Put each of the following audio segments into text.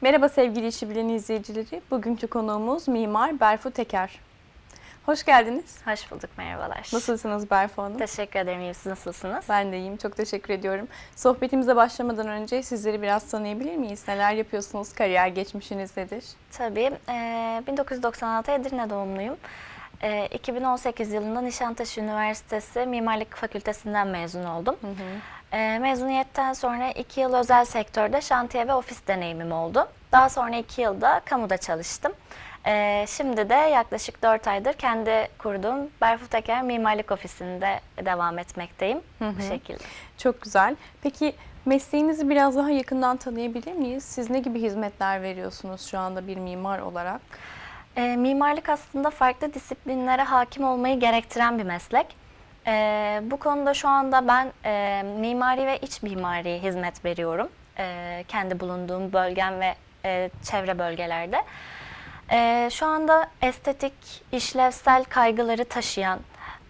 Merhaba sevgili işi bilen izleyicileri. Bugünkü konuğumuz mimar Berfu Teker. Hoş geldiniz. Hoş bulduk, merhabalar. Nasılsınız Berfu Hanım? Teşekkür ederim, iyi siz nasılsınız? Ben de iyiyim. Çok teşekkür ediyorum. Sohbetimize başlamadan önce sizleri biraz tanıyabilir miyiz? Neler yapıyorsunuz? Kariyer geçmişiniz nedir? Tabii, e, 1996 Edirne doğumluyum. E, 2018 yılında Nişantaşı Üniversitesi Mimarlık Fakültesinden mezun oldum. E, mezuniyetten sonra 2 yıl özel sektörde şantiye ve ofis deneyimim oldu. Daha sonra 2 yılda kamuda çalıştım. E, şimdi de yaklaşık 4 aydır kendi kurduğum Berfu Teker Mimarlık Ofisi'nde devam etmekteyim. Bu şekilde. Çok güzel. Peki mesleğinizi biraz daha yakından tanıyabilir miyiz? Siz ne gibi hizmetler veriyorsunuz şu anda bir mimar olarak? E, mimarlık aslında farklı disiplinlere hakim olmayı gerektiren bir meslek. E, bu konuda şu anda ben e, mimari ve iç mimari hizmet veriyorum. E, kendi bulunduğum bölgem ve e, çevre bölgelerde. E, şu anda estetik, işlevsel kaygıları taşıyan,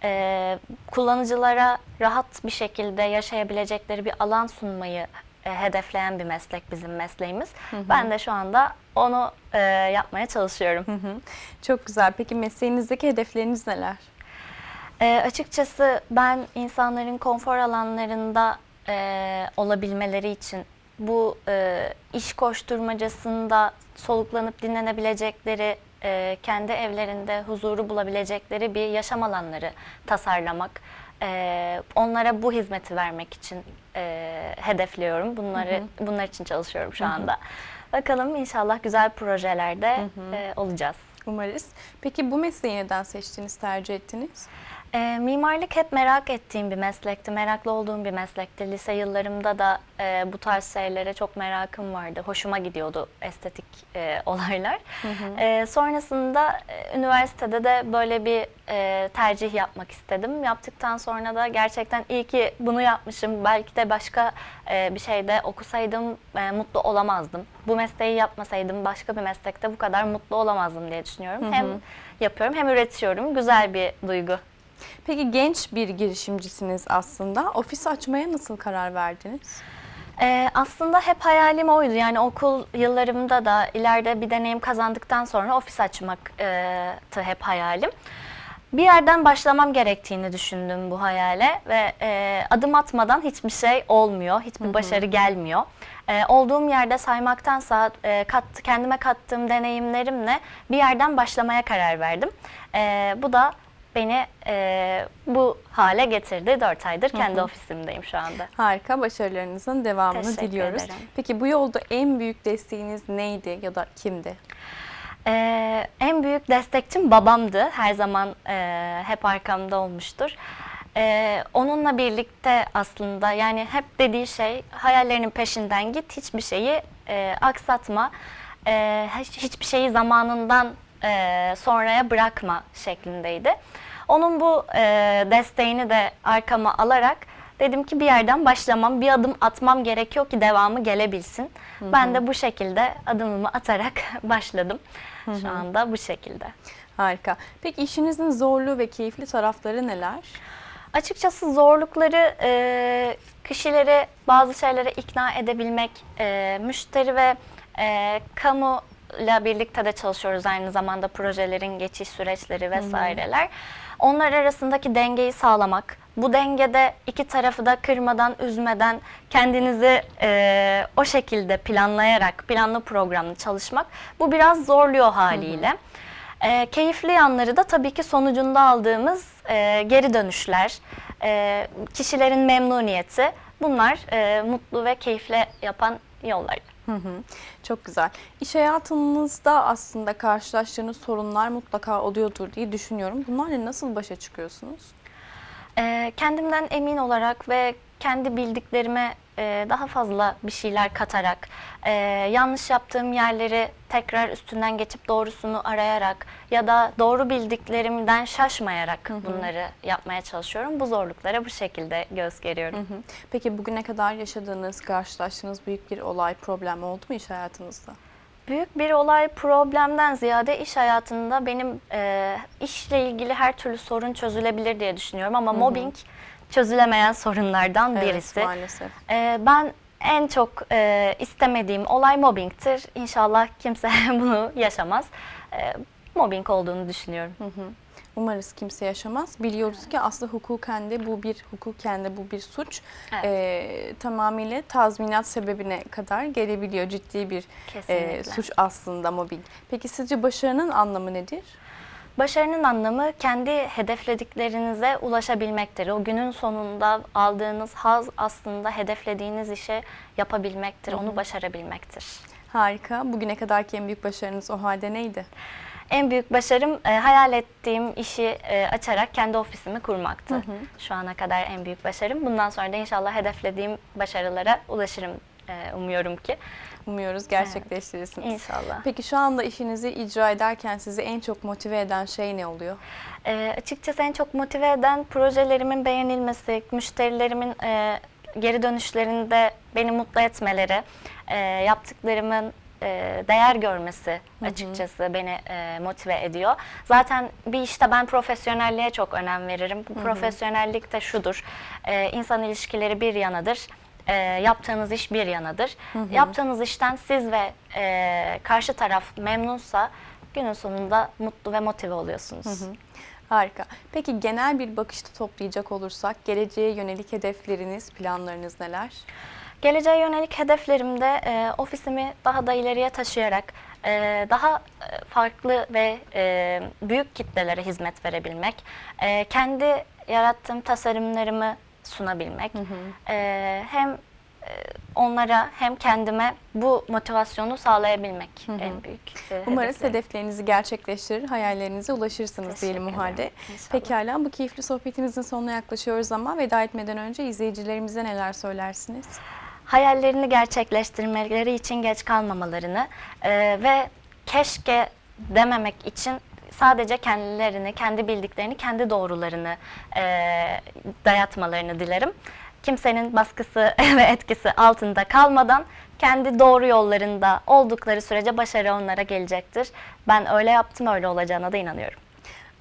e, kullanıcılara rahat bir şekilde yaşayabilecekleri bir alan sunmayı e, hedefleyen bir meslek bizim mesleğimiz. Ben de şu anda onu e, yapmaya çalışıyorum. Hı hı. Çok güzel. Peki mesleğinizdeki hedefleriniz neler? E, açıkçası ben insanların konfor alanlarında e, olabilmeleri için bu e, iş koşturmacasında soluklanıp dinlenebilecekleri, e, kendi evlerinde huzuru bulabilecekleri bir yaşam alanları tasarlamak, e, onlara bu hizmeti vermek için e, hedefliyorum. Bunları bunlar için çalışıyorum şu anda. Bakalım inşallah güzel projelerde e, olacağız. Umarız. Peki bu mesleği neden seçtiniz, tercih ettiniz? E, mimarlık hep merak ettiğim bir meslekti, meraklı olduğum bir meslekti. Lise yıllarımda da e, bu tarz şeylere çok merakım vardı. Hoşuma gidiyordu estetik e, olaylar. E, sonrasında e, üniversitede de böyle bir e, tercih yapmak istedim. Yaptıktan sonra da gerçekten iyi ki bunu yapmışım. Belki de başka e, bir şeyde okusaydım e, mutlu olamazdım. Bu mesleği yapmasaydım başka bir meslekte bu kadar mutlu olamazdım diye düşünüyorum. Hem yapıyorum hem üretiyorum. Güzel bir duygu. Peki genç bir girişimcisiniz aslında. Ofis açmaya nasıl karar verdiniz? Ee, aslında hep hayalim oydu. Yani okul yıllarımda da ileride bir deneyim kazandıktan sonra ofis açmaktı hep hayalim. Bir yerden başlamam gerektiğini düşündüm bu hayale ve e, adım atmadan hiçbir şey olmuyor, hiçbir başarı gelmiyor. E, olduğum yerde saymaktansa e, kat, kendime kattığım deneyimlerimle bir yerden başlamaya karar verdim. E, bu da beni e, bu hale getirdi. 4 aydır kendi ofisimdeyim şu anda. Harika, başarılarınızın devamını Teşekkür diliyoruz. ederim. Peki bu yolda en büyük desteğiniz neydi ya da kimdi? Ee, en büyük destekçim babamdı. Her zaman e, hep arkamda olmuştur. Ee, onunla birlikte aslında yani hep dediği şey hayallerinin peşinden git. Hiçbir şeyi e, aksatma. E, hiç- hiçbir şeyi zamanından e, sonraya bırakma şeklindeydi. Onun bu e, desteğini de arkama alarak dedim ki bir yerden başlamam, bir adım atmam gerekiyor ki devamı gelebilsin. Ben de bu şekilde adımımı atarak başladım. Şu anda bu şekilde. Harika. Peki işinizin zorlu ve keyifli tarafları neler? Açıkçası zorlukları e, kişileri bazı şeylere ikna edebilmek, e, müşteri ve e, kamuyla birlikte de çalışıyoruz aynı zamanda projelerin geçiş süreçleri vesaireler. Onlar arasındaki dengeyi sağlamak, bu dengede iki tarafı da kırmadan, üzmeden kendinizi e, o şekilde planlayarak, planlı programlı çalışmak bu biraz zorluyor haliyle. E, keyifli yanları da tabii ki sonucunda aldığımız e, geri dönüşler, e, kişilerin memnuniyeti bunlar e, mutlu ve keyifli yapan yollar. Hı hı. Çok güzel. İş hayatınızda aslında karşılaştığınız sorunlar mutlaka oluyordur diye düşünüyorum. Bunlarla nasıl başa çıkıyorsunuz? E, kendimden emin olarak ve kendi bildiklerime e, daha fazla bir şeyler katarak, e, yanlış yaptığım yerleri tekrar üstünden geçip doğrusunu arayarak ya da doğru bildiklerimden şaşmayarak bunları yapmaya çalışıyorum. Bu zorluklara bu şekilde göz geriyorum. Hı hı. Peki bugüne kadar yaşadığınız, karşılaştığınız büyük bir olay, problem oldu mu iş hayatınızda? Büyük bir olay problemden ziyade iş hayatında benim e, işle ilgili her türlü sorun çözülebilir diye düşünüyorum ama mobbing çözülemeyen sorunlardan Evet, birisi. maalesef. E, ben en çok e, istemediğim olay mobbingtir. İnşallah kimse bunu yaşamaz. E, mobbing olduğunu düşünüyorum. Umarız kimse yaşamaz. Biliyoruz ki aslında hukuken de bu bir hukuken de bu bir suç. Evet. Ee, tamamıyla tazminat sebebine kadar gelebiliyor. Ciddi bir e, suç aslında mobbing. Peki sizce başarının anlamı nedir? Başarının anlamı kendi hedeflediklerinize ulaşabilmektir. O günün sonunda aldığınız haz aslında hedeflediğiniz işi yapabilmektir, onu başarabilmektir. Harika. Bugüne kadarki en büyük başarınız o halde neydi? En büyük başarım e, hayal ettiğim işi e, açarak kendi ofisimi kurmaktı. Şu ana kadar en büyük başarım. Bundan sonra da inşallah hedeflediğim başarılara ulaşırım e, umuyorum ki. Umuyoruz gerçekleştirirsiniz. İnşallah. Peki şu anda işinizi icra ederken sizi en çok motive eden şey ne oluyor? E, açıkçası en çok motive eden projelerimin beğenilmesi, müşterilerimin e, geri dönüşlerinde beni mutlu etmeleri, e, yaptıklarımın e, değer görmesi açıkçası beni e, motive ediyor. Zaten bir işte ben profesyonelliğe çok önem veririm. Bu profesyonellik de şudur, e, insan ilişkileri bir yanadır. E, yaptığınız iş bir yanadır. Yaptığınız işten siz ve e, karşı taraf memnunsa günün sonunda mutlu ve motive oluyorsunuz. Harika. Peki genel bir bakışta toplayacak olursak geleceğe yönelik hedefleriniz, planlarınız neler? Geleceğe yönelik hedeflerimde e, ofisimi daha da ileriye taşıyarak e, daha e, farklı ve e, büyük kitlelere hizmet verebilmek, e, kendi yarattığım tasarımlarımı sunabilmek, e, hem e, onlara hem kendime bu motivasyonu sağlayabilmek en büyük e, Umarız hedeflerinizi gerçekleştirir, hayallerinize ulaşırsınız diyelim o halde. İnşallah. Pekala bu keyifli sohbetimizin sonuna yaklaşıyoruz ama veda etmeden önce izleyicilerimize neler söylersiniz? hayallerini gerçekleştirmeleri için geç kalmamalarını e, ve keşke dememek için sadece kendilerini, kendi bildiklerini, kendi doğrularını e, dayatmalarını dilerim. Kimsenin baskısı ve etkisi altında kalmadan kendi doğru yollarında oldukları sürece başarı onlara gelecektir. Ben öyle yaptım, öyle olacağına da inanıyorum.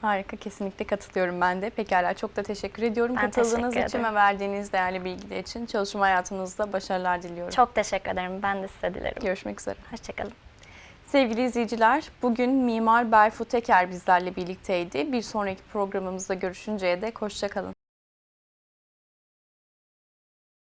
Harika, kesinlikle katılıyorum ben de. Pekala, çok da teşekkür ediyorum Ben katıldığınız teşekkür için ve verdiğiniz değerli bilgiler için. Çalışma hayatınızda başarılar diliyorum. Çok teşekkür ederim. Ben de size dilerim. Görüşmek üzere. Hoşçakalın. Sevgili izleyiciler, bugün Mimar Berfu Teker bizlerle birlikteydi. Bir sonraki programımızda görüşünceye dek hoşçakalın.